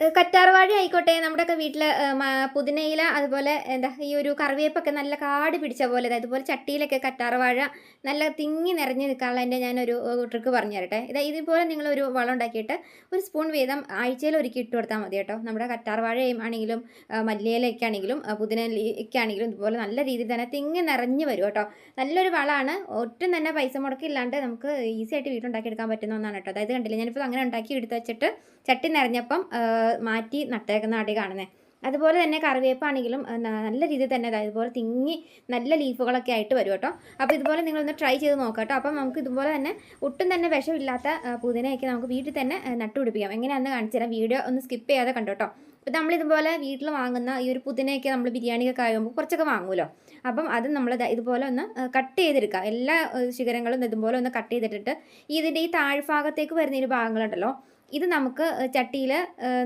കറ്റാർവാഴ ആയിക്കോട്ടെ നമ്മുടെയൊക്കെ വീട്ടിൽ പുതിനയില അതുപോലെ എന്താ ഈ ഒരു കറിവേപ്പൊക്കെ നല്ല കാട് പിടിച്ച പോലെ അതുപോലെ ചട്ടിയിലൊക്കെ കറ്റാർവാഴ നല്ല തിങ്ങി നിറഞ്ഞ് നിൽക്കാനുള്ള എന്റെ ഞാനൊരു ട്രിക്ക് പറഞ്ഞു തരട്ടെ. ഇത് ഇതുപോലെ നിങ്ങളൊരു വളം ഉണ്ടാക്കിയിട്ട് ഒരു സ്പൂൺ വീതം ആഴ്ചയിൽ ഒരുക്കി ഇട്ട് കൊടുത്താൽ മതി കേട്ടോ. നമ്മുടെ കറ്റാർവാഴയും ആണെങ്കിലും മല്ലിയിലൊക്കെ ആണെങ്കിലും പുതിനയിലൊക്കെ ആണെങ്കിലും ഇതുപോലെ നല്ല രീതിയിൽ തന്നെ തിങ്ങി നിറഞ്ഞ് വരും കേട്ടോ. നല്ലൊരു വളമാണ്. ഒട്ടും തന്നെ പൈസ മുടക്കില്ലാണ്ട് നമുക്ക് ഈസി ആയിട്ട് വീട്ടിലുണ്ടാക്കിയെടുക്കാൻ പറ്റുന്ന ഒന്നാണ് കേട്ടോ. അതായത് കണ്ടില്ല ഞാനിപ്പോൾ അങ്ങനെ ഉണ്ടാക്കി എടുത്ത് വെച്ചിട്ട് ചട്ടി നിറഞ്ഞപ്പം മാറ്റി നട്ടേക്കുന്ന അടി കാണുന്നത് അതുപോലെ തന്നെ കറിവേപ്പാണെങ്കിലും നല്ല രീതിയിൽ തന്നെ അതായത് ഇതുപോലെ തിങ്ങി നല്ല ലീഫുകളൊക്കെ ആയിട്ട് വരും കേട്ടോ. അപ്പോൾ ഇതുപോലെ നിങ്ങളൊന്ന് ട്രൈ ചെയ്ത് നോക്കാം കേട്ടോ. അപ്പം നമുക്ക് ഇതുപോലെ തന്നെ ഒട്ടും തന്നെ വിഷമില്ലാത്ത പുതിനയൊക്കെ നമുക്ക് വീട്ടിൽ തന്നെ നട്ടുപിടിപ്പിക്കാം. എങ്ങനെയാണെന്ന് കാണിച്ചു തരാം. വീഡിയോ ഒന്ന് സ്കിപ്പ് ചെയ്യാതെ കണ്ടോട്ടോ കേട്ടോ. അപ്പോൾ നമ്മളിതുപോലെ വീട്ടിൽ വാങ്ങുന്ന ഈ ഒരു പുതിനയൊക്കെ നമ്മൾ ബിരിയാണിയൊക്കെ ആകുമ്പോൾ കുറച്ചൊക്കെ വാങ്ങുമല്ലോ. അപ്പം അത് നമ്മൾ ഇതുപോലെ ഒന്ന് കട്ട് ചെയ്തെടുക്കുക. എല്ലാ ശിഖരങ്ങളും ഇതുപോലെ ഒന്ന് കട്ട് ചെയ്തിട്ടിട്ട് ഇതിന്റെ ഈ താഴ്ഭാഗത്തേക്ക് വരുന്ന ഒരു ഭാഗങ്ങളുണ്ടല്ലോ ഇത് നമുക്ക് ചട്ടിയിൽ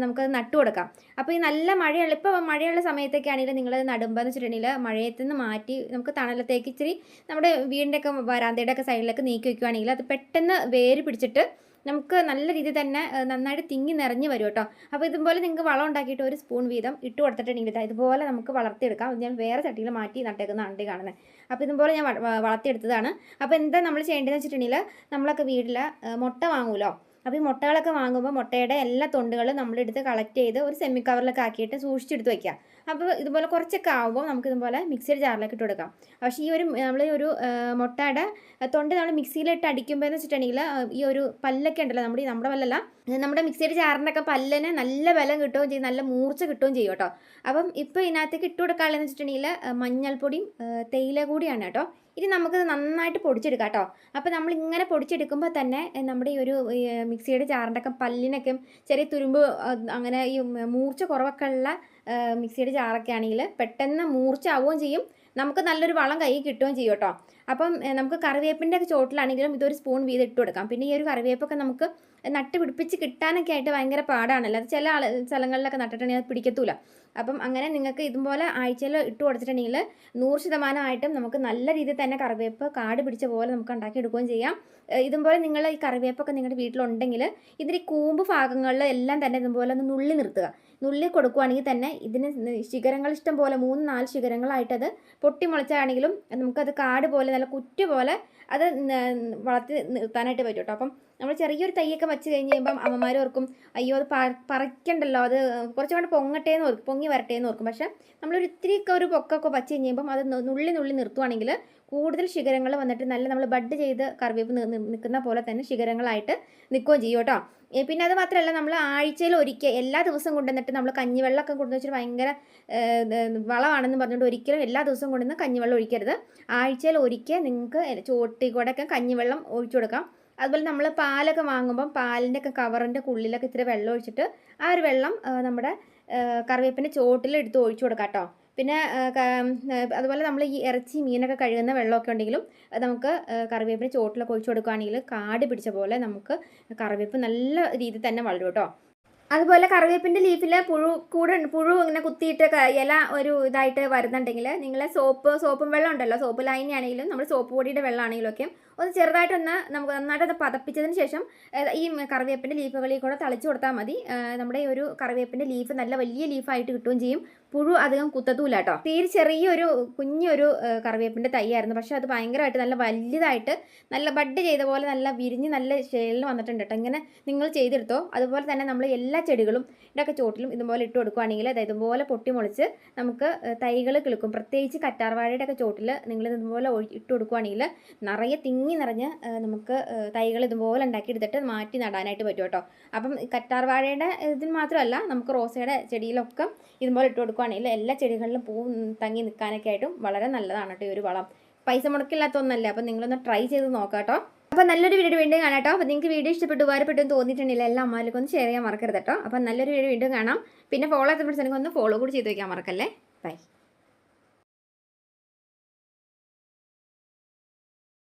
നമുക്കത് നട്ടു കൊടുക്കാം. അപ്പോൾ ഈ നല്ല മഴയുള്ള ഇപ്പോൾ മഴയുള്ള സമയത്തൊക്കെ ആണെങ്കിൽ നിങ്ങൾ നടുമ്പോൾ എന്ന് വെച്ചിട്ടുണ്ടെങ്കിൽ മഴയത്ത് നിന്ന് മാറ്റി നമുക്ക് തണലത്തേക്ക് ഇച്ചിരി നമ്മുടെ വീടിന്റെ ഒക്കെ വരാന്തയുടെ ഒക്കെ സൈഡിലൊക്കെ നീക്കി വയ്ക്കുവാണെങ്കിൽ അത് പെട്ടെന്ന് വേര് പിടിച്ചിട്ട് നമുക്ക് നല്ല രീതിയിൽ തന്നെ നന്നായിട്ട് തിങ്ങി നിറഞ്ഞ് വരും കേട്ടോ. അപ്പോൾ ഇതുപോലെ നിങ്ങൾക്ക് വളം ഉണ്ടാക്കിയിട്ട് ഒരു സ്പൂൺ വീതം ഇട്ട് കൊടുത്തിട്ടുണ്ടെങ്കിൽ ഇതുപോലെ നമുക്ക് വളർത്തിയെടുക്കാം. ഞാൻ വേറെ ചട്ടിയിൽ മാറ്റി നട്ടേക്കുന്ന അണ്ടി കാണുന്നത് അപ്പോൾ ഇതുപോലെ ഞാൻ വളർത്തിയെടുത്തതാണ്. അപ്പോൾ എന്താ നമ്മൾ ചെയ്യേണ്ടതെന്ന് വെച്ചിട്ടുണ്ടെങ്കിൽ നമ്മളൊക്കെ വീട്ടിൽ മുട്ട വാങ്ങുമല്ലോ അപ്പോൾ ഈ മുട്ടകളൊക്കെ വാങ്ങുമ്പോൾ മുട്ടയുടെ എല്ലാ തൊണ്ടുകളും നമ്മളെടുത്ത് കളക്ട് ചെയ്ത് ഒരു സെമി കവറിലൊക്കെ ആക്കിയിട്ട് സൂക്ഷിച്ചെടുത്ത് വയ്ക്കുക അപ്പോൾ ഇതുപോലെ കുറച്ചൊക്കെ ആകുമ്പോൾ നമുക്ക് ഇതുപോലെ മിക്സിയുടെ ജാറിലേക്ക് ഇട്ട് കൊടുക്കാം. പക്ഷേ ഈ ഒരു നമ്മൾ ഒരു മുട്ടയുടെ തൊണ്ട് നമ്മൾ മിക്സിയിലിട്ട് അടിക്കുമ്പോൾ എന്ന് വെച്ചിട്ടുണ്ടെങ്കിൽ ഈ ഒരു പല്ലൊക്കെ ഉണ്ടല്ലോ നമ്മുടെ നമ്മുടെ പല്ലല്ല നമ്മുടെ മിക്സിയുടെ ജാറിനൊക്കെ പല്ലിന് നല്ല ബലം കിട്ടുകയും ചെയ്യും നല്ല മൂർച്ച കിട്ടുകയും ചെയ്യും കേട്ടോ. അപ്പം ഇപ്പോൾ ഇതിനകത്തേക്ക് ഇട്ട് കൊടുക്കാനുള്ളതെന്ന് വെച്ചിട്ടുണ്ടെങ്കിൽ മഞ്ഞൾപ്പൊടിയും തേയില കൂടിയാണ് കേട്ടോ. ഇനി നമുക്കത് നന്നായിട്ട് പൊടിച്ചെടുക്കാം കേട്ടോ. അപ്പോൾ നമ്മൾ ഇങ്ങനെ പൊടിച്ചെടുക്കുമ്പോൾ തന്നെ നമ്മുടെ ഈ ഒരു മിക്സിയുടെ ചാറിന്റെ ഒക്കെ പല്ലിനൊക്കെ ചെറിയ തുരുമ്പ് അങ്ങനെ ഈ മൂർച്ച കുറവൊക്കെ ഉള്ള മിക്സിയുടെ ചാറൊക്കെ ആണെങ്കിൽ പെട്ടെന്ന് മൂർച്ച ആവുകയും ചെയ്യും. നമുക്ക് നല്ലൊരു വളം കൈ കിട്ടുകയും ചെയ്യും കേട്ടോ. അപ്പം നമുക്ക് കറിവേപ്പിന്റെ ഒക്കെ ചോട്ടിലാണെങ്കിലും ഇതൊരു സ്പൂൺ വീതം ഇട്ട് കൊടുക്കാം. പിന്നെ ഈ ഒരു കറിവേപ്പൊക്കെ നമുക്ക് നട്ട് പിടിപ്പിച്ച് കിട്ടാനൊക്കെ ആയിട്ട് ഭയങ്കര പാടാണല്ലോ. അത് ചില ആൾ സ്ഥലങ്ങളിലൊക്കെ നട്ടിട്ടുണ്ടെങ്കിൽ അത് പിടിക്കത്തൂല. അപ്പം അങ്ങനെ നിങ്ങൾക്ക് ഇതുപോലെ ആഴ്ചയിൽ ഇട്ട് കൊടുത്തിട്ടുണ്ടെങ്കിൽ നൂറ് ശതമാനമായിട്ടും നമുക്ക് നല്ല രീതിയിൽ തന്നെ കറിവേപ്പ് കാട് പിടിച്ച പോലെ നമുക്ക് ഉണ്ടാക്കിയെടുക്കുകയും ചെയ്യാം. ഇതുപോലെ നിങ്ങൾ ഈ കറിവേപ്പൊക്കെ നിങ്ങളുടെ വീട്ടിലുണ്ടെങ്കിൽ ഇതിന്റെ കൂമ്പ് ഭാഗങ്ങളിൽ എല്ലാം തന്നെ ഇതുപോലെ ഒന്ന് നുള്ളി നിർത്തുക. നുള്ളി കൊടുക്കുകയാണെങ്കിൽ തന്നെ ഇതിന് ശിഖരങ്ങൾ ഇഷ്ടം പോലെ മൂന്ന് നാല് ശിഖരങ്ങളായിട്ടത് പൊട്ടി മുളച്ചാണെങ്കിലും നമുക്കത് കാട് പോലെ നല്ല കുറ്റ പോലെ അത് വളർത്തി നിർത്താനായിട്ട് പറ്റും കേട്ടോ. അപ്പം നമ്മൾ ചെറിയൊരു തൈയൊക്കെ വെച്ച് കഴിഞ്ഞ് കഴിയുമ്പം അമ്മമാർ ഓർക്കും അയ്യോ അത് പറിക്കണ്ടല്ലോ അത് കുറച്ചുകൂടെ പൊങ്ങട്ടെ എന്ന് ഓർക്കും പൊങ്ങി വരട്ടെ എന്ന് ഓർക്കും. പക്ഷേ നമ്മളൊരു ഇത്തിരിയൊക്കെ ഒരു പൊക്കൊക്കെ വച്ച് കഴിയുമ്പം അത് നുള്ളി നുള്ളി നിർത്തുവാണെങ്കിൽ കൂടുതൽ ശിഖരങ്ങൾ വന്നിട്ട് നല്ല നമ്മൾ ബഡ് ചെയ്ത് കറിവേപ്പ് നിൽക്കുന്ന പോലെ തന്നെ ശിഖരങ്ങളായിട്ട് നിൽക്കുകയും ചെയ്യും കേട്ടോ. പിന്നെ അത് മാത്രമല്ല നമ്മൾ ആഴ്ചയിൽ ഒരിക്കൽ എല്ലാ ദിവസവും കൊണ്ടുവന്നിട്ട് നമ്മൾ കഞ്ഞിവെള്ളമൊക്കെ കൊണ്ടുവന്ന് വെച്ചിട്ട് ഭയങ്കര വളമാണെന്ന് പറഞ്ഞുകൊണ്ട് ഒരിക്കലും എല്ലാ ദിവസവും കൊണ്ടുവന്ന് കഞ്ഞിവെള്ളം ഒഴിക്കരുത്. ആഴ്ചയിൽ ഒരിക്കൽ നിങ്ങൾക്ക് ചോട്ടി കൂടെയൊക്കെ കഞ്ഞിവെള്ളം ഒഴിച്ചു കൊടുക്കാം. അതുപോലെ നമ്മൾ പാലൊക്കെ വാങ്ങുമ്പം പാലിന്റെ ഒക്കെ കവറിന്റെ ഉള്ളിലൊക്കെ ഇത്തിരി വെള്ളം ഒഴിച്ചിട്ട് ആ ഒരു വെള്ളം നമ്മുടെ കറിവേപ്പിന്റെ ചോട്ടിൽ എടുത്ത് ഒഴിച്ചു കൊടുക്കാം കേട്ടോ പിന്നെ അതുപോലെ നമ്മൾ ഈ ഇറച്ചി മീനൊക്കെ കഴുകുന്ന വെള്ളമൊക്കെ ഉണ്ടെങ്കിലും നമുക്ക് കറിവേപ്പിന് ചോട്ടിലൊക്കെ ഒഴിച്ചു കൊടുക്കുകയാണെങ്കിൽ കാട് പിടിച്ച പോലെ നമുക്ക് കറിവേപ്പ് നല്ല രീതിയിൽ തന്നെ വളരും കേട്ടോ അതുപോലെ കറിവേപ്പിന്റെ ലീഫിൽ പുഴു കൂടെ പുഴു ഇങ്ങനെ കുത്തിയിട്ട് ഇല ഒരു ഇതായിട്ട് വരുന്നുണ്ടെങ്കിൽ നിങ്ങൾ സോപ്പ് സോപ്പും വെള്ളം ഉണ്ടല്ലോ. സോപ്പ് ലൈനാണെങ്കിലും നമ്മൾ സോപ്പ് പൊടിയുടെ വെള്ളമാണെങ്കിലും ഒക്കെ ഒന്ന് ചെറുതായിട്ടൊന്ന് നമുക്ക് നന്നായിട്ടൊന്ന് പതപ്പിച്ചതിന് ശേഷം ഈ കറിവേപ്പിന്റെ ലീഫുകളിൽ കൂടെ തളിച്ചു കൊടുത്താൽ മതി. നമ്മുടെ ഈ ഒരു കറിവേപ്പിന്റെ ലീഫ് നല്ല വലിയ ലീഫായിട്ട് കിട്ടുകയും ചെയ്യും. പുഴു അധികം കുത്തത്തൂല കേട്ടോ തീരെ ചെറിയൊരു കുഞ്ഞൊരു കറിവേപ്പിന്റെ തൈയായിരുന്നു. പക്ഷേ അത് ഭയങ്കരമായിട്ട് നല്ല വലുതായിട്ട് നല്ല ബഡ് ചെയ്ത പോലെ നല്ല വിരിഞ്ഞ് നല്ല ഷേലിൽ വന്നിട്ടുണ്ട് കേട്ടോ ഇങ്ങനെ നിങ്ങൾ ചെയ്തെടുത്തോ. അതുപോലെ തന്നെ നമ്മൾ എല്ലാ ചെടികളും ഇതൊക്കെ ചോട്ടിലും ഇതുപോലെ ഇട്ട് കൊടുക്കുകയാണെങ്കിൽ അതായത് ഇതുപോലെ പൊട്ടിമുളിച്ച് നമുക്ക് തൈകൾ കിളുക്കും. പ്രത്യേകിച്ച് കറ്റാർവാഴയുടെ ഒക്കെ ചോട്ടിൽ നിങ്ങൾ ഇതുപോലെ ഇട്ട് കൊടുക്കുകയാണെങ്കിൽ നിറയെ തിങ്ങി നിറഞ്ഞ് നമുക്ക് തൈകൾ ഇതുപോലെ ഉണ്ടാക്കിയെടുത്തിട്ട് മാറ്റി നടാനായിട്ട് പറ്റും കേട്ടോ അപ്പം കറ്റാർവാഴയുടെ ഇതിന് മാത്രമല്ല നമുക്ക് റോസയുടെ ചെടിയിലൊക്കെ ഇതുപോലെ ഇട്ട് കൊടുക്കുകയാണെങ്കിൽ എല്ലാ ചെടികളിലും പൂ തങ്ങി നിൽക്കാനൊക്കെ ആയിട്ടും വളരെ നല്ലതാണ് കേട്ടോ ഈ ഒരു വളം. പൈസ മുടക്കില്ലാത്ത ഒന്നല്ല അപ്പം നിങ്ങളൊന്ന് ട്രൈ ചെയ്ത് നോക്കാം കേട്ടോ. അപ്പോൾ നല്ലൊരു വീഡിയോ വീണ്ടും കാണാം കേട്ടോ. അപ്പോൾ നിങ്ങൾക്ക് വീഡിയോ ഇഷ്ടപ്പെട്ട് ഉപകാരപ്പെട്ടു തോന്നിയിട്ടുണ്ടെങ്കിൽ എല്ലാ അമ്മമാർക്കും ഒന്ന് ഷെയർ ചെയ്യാൻ മറക്കരുത് കേട്ടോ. അപ്പോൾ നല്ലൊരു വീഡിയോ വീണ്ടും കാണാം. പിന്നെ ഫോളോ ഫ്രണ്ട്സ് ഒന്ന് ഫോളോ കൂടി ചെയ്ത് വയ്ക്കാൻ മറക്കല്ലേ? ബൈ